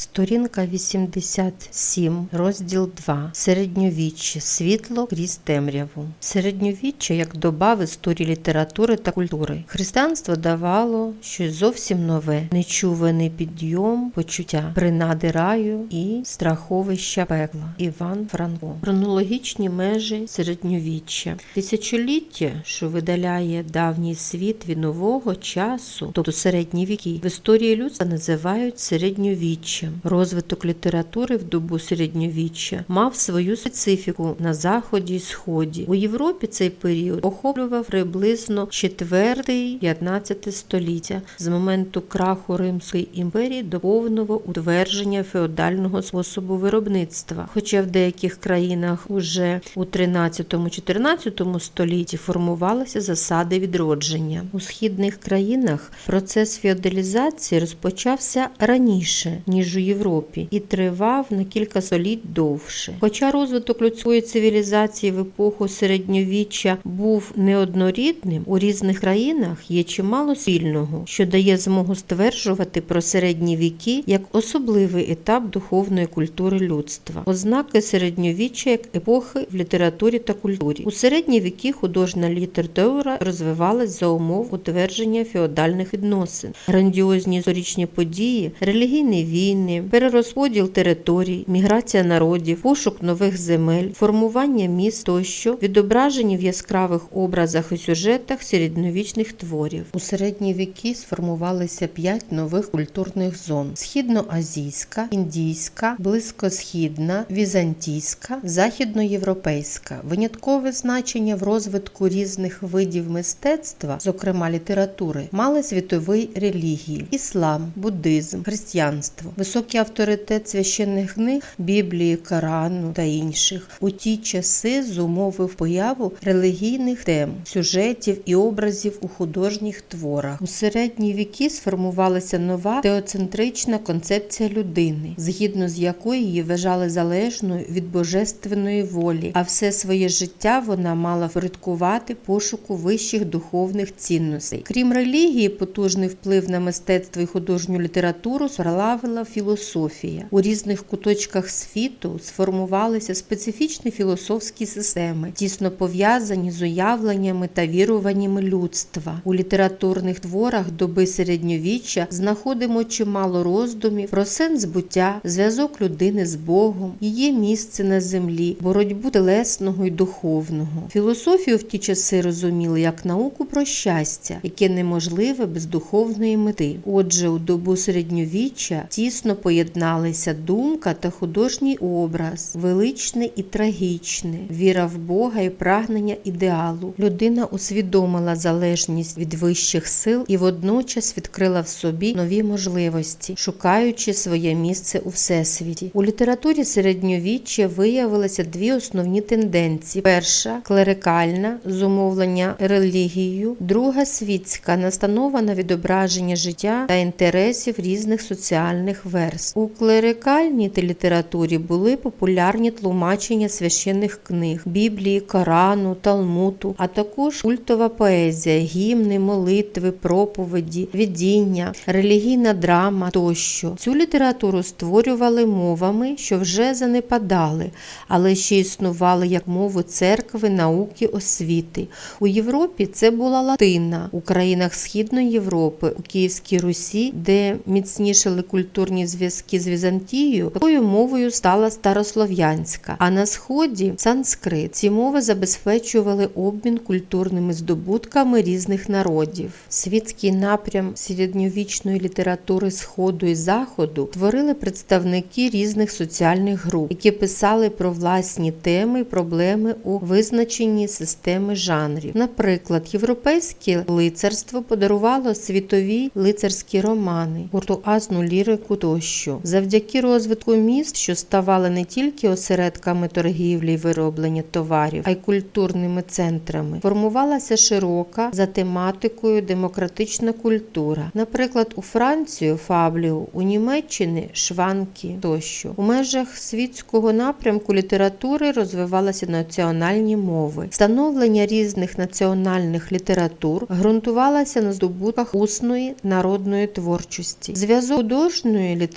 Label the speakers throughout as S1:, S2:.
S1: Сторінка 87, розділ 2. Середньовіччя. Світло крізь темряву. Середньовіччя як доба в історії літератури та культури. Християнство давало щось зовсім нове, нечуваний підйом, почуття принади раю і страховища пекла. Іван Франко. Хронологічні межі середньовіччя. Тисячоліття, що видаляє давній світ від нового часу, тобто середні віки, в історії людства називають середньовіччям. Розвиток літератури в добу середньовіччя мав свою специфіку на заході і сході. У Європі цей період охоплював приблизно 4-15 століття з моменту краху Римської імперії до повного утвердження феодального способу виробництва. Хоча в деяких країнах уже у 13-14 столітті формувалися засади відродження. У східних країнах процес феодалізації розпочався раніше, ніж у Європі, і тривав на кілька століть довше. Хоча розвиток людської цивілізації в епоху середньовіччя був неоднорідним, у різних країнах є чимало спільного, що дає змогу стверджувати про середні віки як особливий етап духовної культури людства. Ознаки середньовіччя як епохи в літературі та культурі. У середні віки художня література розвивалась за умов утвердження феодальних відносин, грандіозні історичні події, релігійні війни, перерозподіл територій, міграція народів, пошук нових земель, формування міст тощо відображені в яскравих образах і сюжетах середньовічних творів. У середні віки сформувалися п'ять нових культурних зон: східноазійська, індійська, близькосхідна, візантійська, західноєвропейська. Виняткове значення в розвитку різних видів мистецтва, зокрема літератури, мали світові релігії: іслам, буддизм, християнство, високий авторитет священних книг, Біблії, Корану та інших. У ті часи зумовив появу релігійних тем, сюжетів і образів у художніх творах. У середні віки сформувалася нова теоцентрична концепція людини, згідно з якою її вважали залежною від божественної волі, а все своє життя вона мала впорядкувати пошуку вищих духовних цінностей. Крім релігії, потужний вплив на мистецтво і художню літературу славила філософія. У різних куточках світу сформувалися специфічні філософські системи, тісно пов'язані з уявленнями та віруваннями людства. У літературних творах доби середньовіччя знаходимо чимало роздумів про сенс буття, зв'язок людини з Богом, її місце на землі, боротьбу телесного і духовного. Філософію в ті часи розуміли як науку про щастя, яке неможливе без духовної мети. Отже, у добу середньовіччя тісно поєдналися думка та художній образ, величне і трагічне, віра в Бога і прагнення ідеалу. Людина усвідомила залежність від вищих сил і водночас відкрила в собі нові можливості, шукаючи своє місце у всесвіті. У літературі середньовіччя виявилися дві основні тенденції: перша клерикальна зумовлення релігією, друга світська настанова на відображення життя та інтересів різних соціальних верств. У клерикальній літературі були популярні тлумачення священних книг, Біблії, Корану, Талмуту, а також культова поезія, гімни, молитви, проповіді, видіння, релігійна драма тощо. Цю літературу створювали мовами, що вже занепадали, але ще існували як мову церкви, науки, освіти. У Європі це була латина, у країнах Східної Європи, у Київській Русі, де міцнішали культурні зв'язки з Візантією, такою мовою стала старослов'янська, а на сході санскрит. Ці мови забезпечували обмін культурними здобутками різних народів. Світський напрям середньовічної літератури Сходу і Заходу творили представники різних соціальних груп, які писали про власні теми і проблеми у визначенні системи жанрів. Наприклад, європейське лицарство подарувало світові лицарські романи, куртуазну лірику тощо. Завдяки розвитку міст, що ставали не тільки осередками торгівлі й вироблення товарів, а й культурними центрами, формувалася широка за тематикою демократична культура. Наприклад, у Францію фаблію, у Німеччині шванки тощо. У межах світського напрямку літератури розвивалися національні мови. Становлення різних національних літератур ґрунтувалося на здобутках усної народної творчості. Зв'язок художньої літератури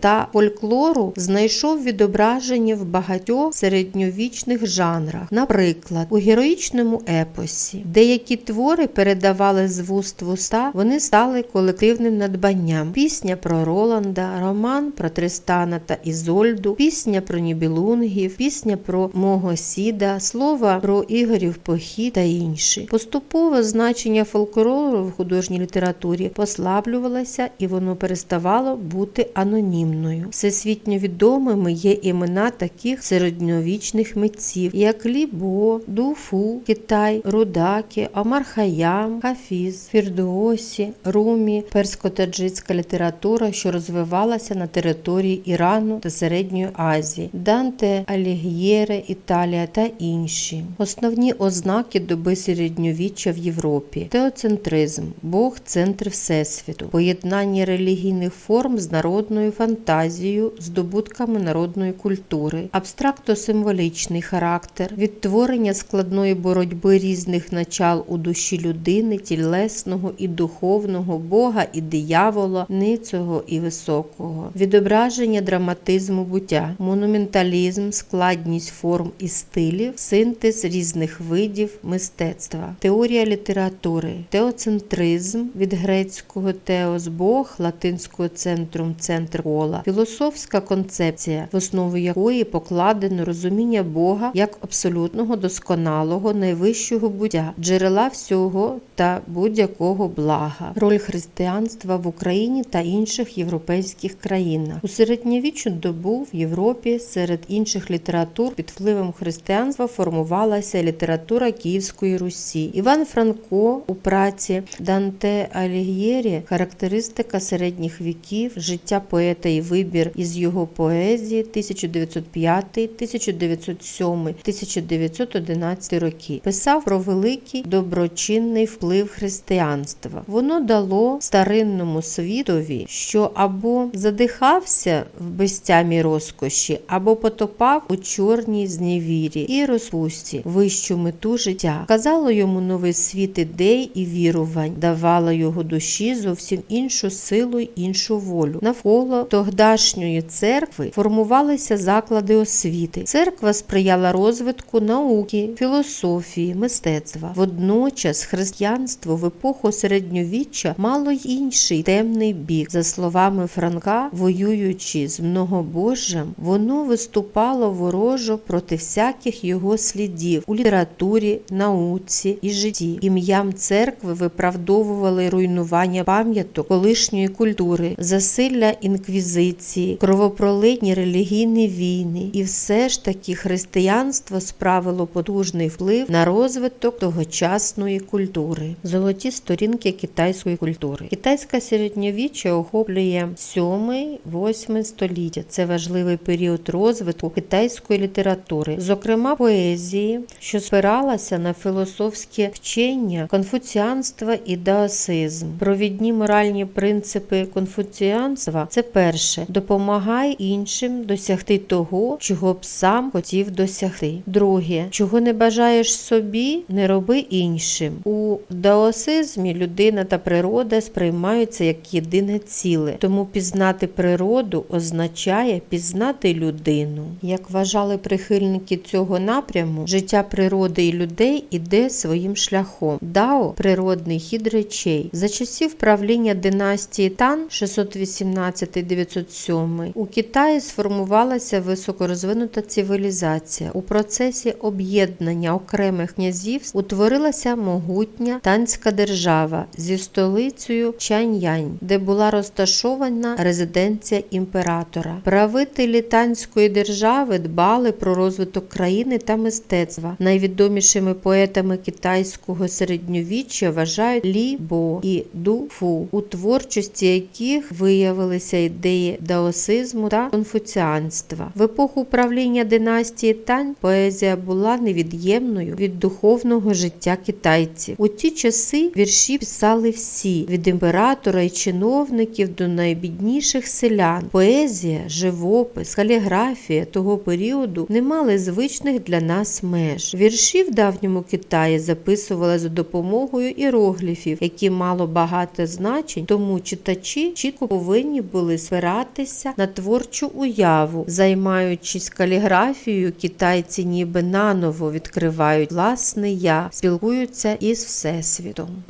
S1: та фольклору знайшов відображення в багатьох середньовічних жанрах. Наприклад, у героїчному епосі деякі твори передавали з вуст в уста, вони стали колективним надбанням. Пісня про Роланда, роман про Тристана та Ізольду, пісня про Нібілунгів, пісня про мого сіда, слова про Ігорів похід та інші. Поступово значення фольклору в художній літературі послаблювалося і воно переставало бути анонімною. Всесвітньо відомими є імена таких середньовічних митців, як Лібо, Дуфу, Китай, Рудакі, Омар Хаям, Хафіз, Фірдоосі, Румі, персько-таджицька література, що розвивалася на території Ірану та Середньої Азії, Данте Аліг'єре, Італія та інші. Основні ознаки доби середньовіччя в Європі: теоцентризм, Бог центр всесвіту, поєднання релігійних форм з народною фантазією, здобутками народної культури, абстракто-символічний характер, відтворення складної боротьби різних начал у душі людини, тілесного і духовного, Бога і диявола, ницього і високого, відображення драматизму буття, монументалізм, складність форм і стилів, синтез різних видів мистецтва, теорія літератури, теоцентризм від грецького теос Бог, латинського центрум центр кола, філософська концепція, в основу якої покладено розуміння Бога як абсолютного досконалого найвищого буття, джерела всього та будь-якого блага, роль християнства в Україні та інших європейських країнах. У середньовічну добу в Європі серед інших літератур під впливом християнства формувалася література Київської Русі. Іван Франко у праці Данте Алігєрі характеристика середніх віків, життя поета і вибір із його поезії 1905, 1907, 1911 роки. Писав про великий доброчинний вплив християнства. Воно дало старинному світові, що або задихався в безтямі розкоші, або потопав у чорній зневірі і розпусті вищу мету життя. Казало йому новий світ ідей і вірувань, давало його душі зовсім іншу силу й іншу волю. Навколо тогдашньої церкви формувалися заклади освіти. Церква сприяла розвитку науки, філософії, мистецтва. Водночас християнство в епоху середньовіччя мало й інший темний бік. За словами Франка, воюючи з многобожжям, воно виступало ворожо проти всяких його слідів у літературі, науці і житті. Ім'ям церкви виправдовували руйнування пам'яток колишньої культури, засилля інквізиції, кровопролитні релігійні війни, і все ж таки християнство справило потужний вплив на розвиток тогочасної культури. Золоті сторінки китайської культури. Китайська середньовіччя охоплює 7-8 століття. Це важливий період розвитку китайської літератури, зокрема поезії, що спиралася на філософське вчення, конфуціанства і даосизм. Провідні моральні принципи конфуціанства це перше допомагай іншим досягти того, чого б сам хотів досягти. Друге, чого не бажаєш собі, не роби іншим. У даосизмі людина та природа сприймаються як єдине ціле, тому пізнати природу означає пізнати людину. Як вважали прихильники цього напряму, життя природи і людей іде своїм шляхом. Дао природний хід речей. За часів правління династії Тан 618-907 у Китаї сформувалася високорозвинута цивілізація. У процесі об'єднання окремих князівств утворилася могутня танська держава зі столицею Чаньянь, де була розташована резиденція імператора. Правителі танської держави дбали про розвиток країни та мистецтва. Найвідомішими поетами китайського середньовіччя вважають Лі Бо і Ду Фу, у творчості яких виявилися ідеї даосизму та конфуціанства. В епоху правління династії Тань поезія була невід'ємною від духовного життя китайців. У ті часи вірші писали всі від імператора і чиновників до найбідніших селян. Поезія, живопис, каліграфія того періоду не мали звичних для нас меж. Вірші в давньому Китаї записували за допомогою іерогліфів, які мало багато значень, тому читачі чітко повинні були спиратися на творчу уяву. Займаючись каліграфією, китайці ніби наново відкривають власне я, спілкуються із всесвітом.